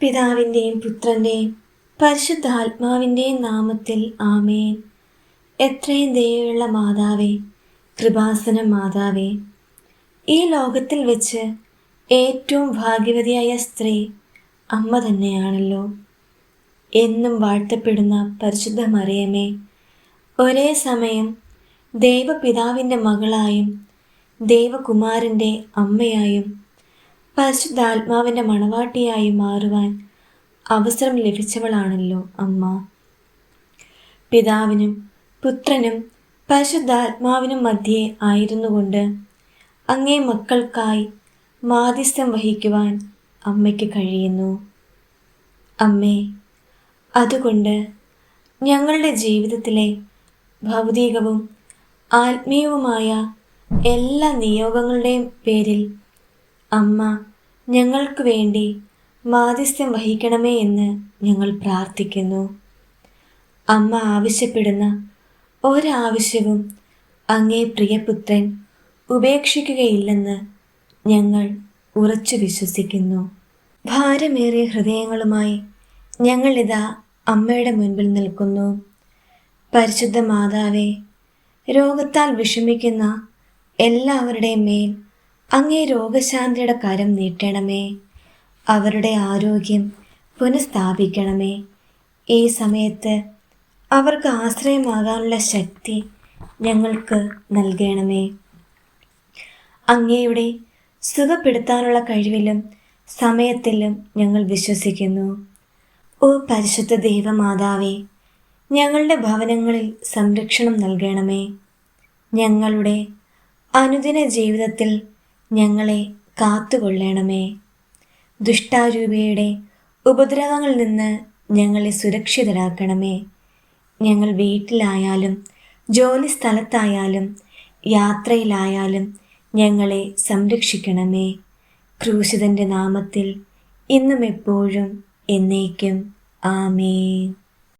പിതാവിന്റെയും പുത്രന്റെയും പരിശുദ്ധാത്മാവിന്റെയും നാമത്തിൽ ആമേൻ. എത്രയും ദയുള്ള മാതാവേ കൃപാസന മാതാവേ ഈ ലോകത്തിൽ വെച്ച് ഏറ്റവും ഭാഗ്യവതിയായ സ്ത്രീ അമ്മ തന്നെയാണല്ലോ. എന്നും വാഴ്ത്തപ്പെടുന്ന പരിശുദ്ധ മറിയമേ ഒരേ സമയം ദൈവപിതാവിന്റെ മകളായും ദൈവകുമാരന്റെ അമ്മയായും പരിശുദ്ധാത്മാവിന്റെ മണവാട്ടിയായി മാറുവാൻ അവസരം ലഭിച്ചവളാണല്ലോ അമ്മ. പിതാവിനും പുത്രനും പരിശുദ്ധാത്മാവിനും മധ്യേ ആയിരുന്നുകൊണ്ട് അങ്ങേ മക്കൾക്കായി മാധ്യസ്ഥം വഹിക്കുവാൻ അമ്മയ്ക്ക് കഴിയുന്നു. അമ്മേ അതുകൊണ്ട് ഞങ്ങളുടെ ജീവിതത്തിലെ ഭൗതികവും ആത്മീയവുമായ എല്ലാ നിയോഗങ്ങളുടെയും പേരിൽ അമ്മ ഞങ്ങൾക്ക് വേണ്ടി മാധ്യസ്ഥ്യം വഹിക്കണമേ എന്ന് ഞങ്ങൾ പ്രാർത്ഥിക്കുന്നു. അമ്മ ആവശ്യപ്പെടുന്ന ഒരാവശ്യവും അങ്ങേ പ്രിയപുത്രൻ ഉപേക്ഷിക്കുകയില്ലെന്ന് ഞങ്ങൾ ഉറച്ചു വിശ്വസിക്കുന്നു. ഭാരമേറിയ ഹൃദയങ്ങളുമായി ഞങ്ങളിതാ അമ്മയുടെ മുൻപിൽ നിൽക്കുന്നു. പരിശുദ്ധ മാതാവേ രോഗത്താൽ വിഷമിക്കുന്ന എല്ലാവരുടെയും മേൽ അങ്ങേ രോഗശാന്തിയുടെ കരം നീട്ടണമേ. അവരുടെ ആരോഗ്യം പുനഃസ്ഥാപിക്കണമേ. ഈ സമയത്ത് അവർക്ക് ആശ്രയമാകാനുള്ള ശക്തി ഞങ്ങൾക്ക് നൽകണമേ. അങ്ങയുടെ സുഖപ്പെടുത്താനുള്ള കഴിവിലും സമയത്തിലും ഞങ്ങൾ വിശ്വസിക്കുന്നു. ഓ പരിശുദ്ധ ദൈവമാതാവേ ഞങ്ങളുടെ ഭവനങ്ങളിൽ സംരക്ഷണം നൽകണമേ. ഞങ്ങളുടെ അനുദിന ജീവിതത്തിൽ ഞങ്ങളെ കാത്തുകൊള്ളണമേ. ദുഷ്ടാരൂപിയുടെ ഉപദ്രവങ്ങളിൽ നിന്ന് ഞങ്ങളെ സുരക്ഷിതരാക്കണമേ. ഞങ്ങൾ വീട്ടിലായാലും ജോലി സ്ഥലത്തായാലും യാത്രയിലായാലും ഞങ്ങളെ സംരക്ഷിക്കണമേ. ക്രൂശിതന്റെ നാമത്തിൽ ഇന്നും എപ്പോഴും എന്നേക്കും. ആമേൻ.